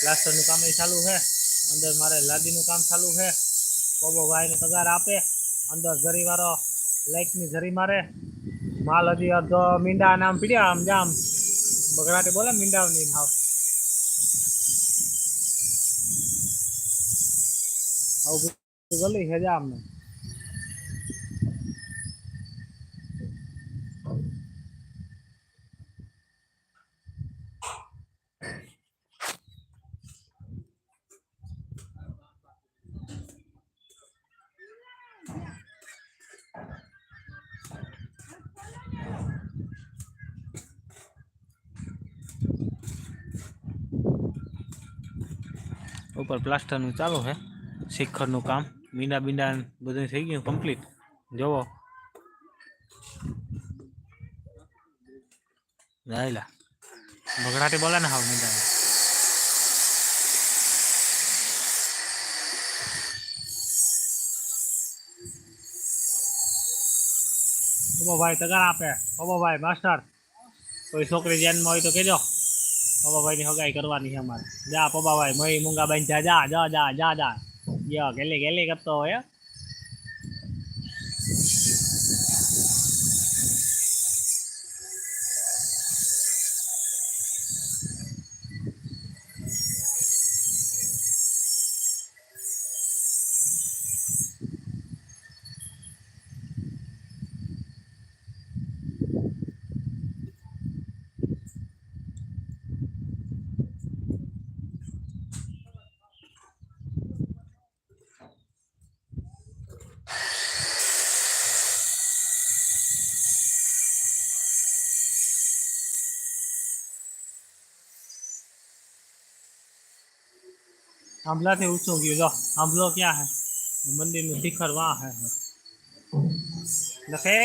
પ્લાસ્ટરનું કામ એ ચાલુ છે. અંદર મારે લાદીનું કામ ચાલુ છે. કોબો ભાઈને પગાર આપે. અંદર જરીવાળો લાઇટની ઝરી મારે. માલ હજી અડધો મીંડા નામ પીડ્યા આમ જામ. બગડાટે બોલે મીંડાવની હાવ. આવું ગલી છે જા ઉપર પ્લાસ્ટરનું ચાલુ છે શિખરનું કામ મીંડા બીંડા બધું થઈ ગયું કમ્પ્લીટ જોવો રાયલા બગડાટી બોલે ને હાવ મીંડા ભાઈ તગાર આપે ભાઈ માસ્ટર કોઈ છોકરી ધ્યાનમાં હોય તો કહેજો પપ્પાભાઈ ની હગાઈ કરવાની છે અમારે. જા પપ્પાભાઈ મય મૂંગા બાઈ જા જા જા જા જા. જા ગેલી ગેલી કરતો હોય હો. આંબલાથી ઊંચું ગયું. જો આંબલો ક્યાં હે? મંદિરનું શિખર વા હે. લખે.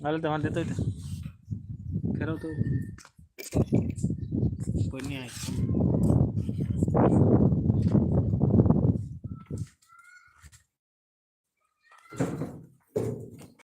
मला तर मला देतो खरं होतं पण आहे.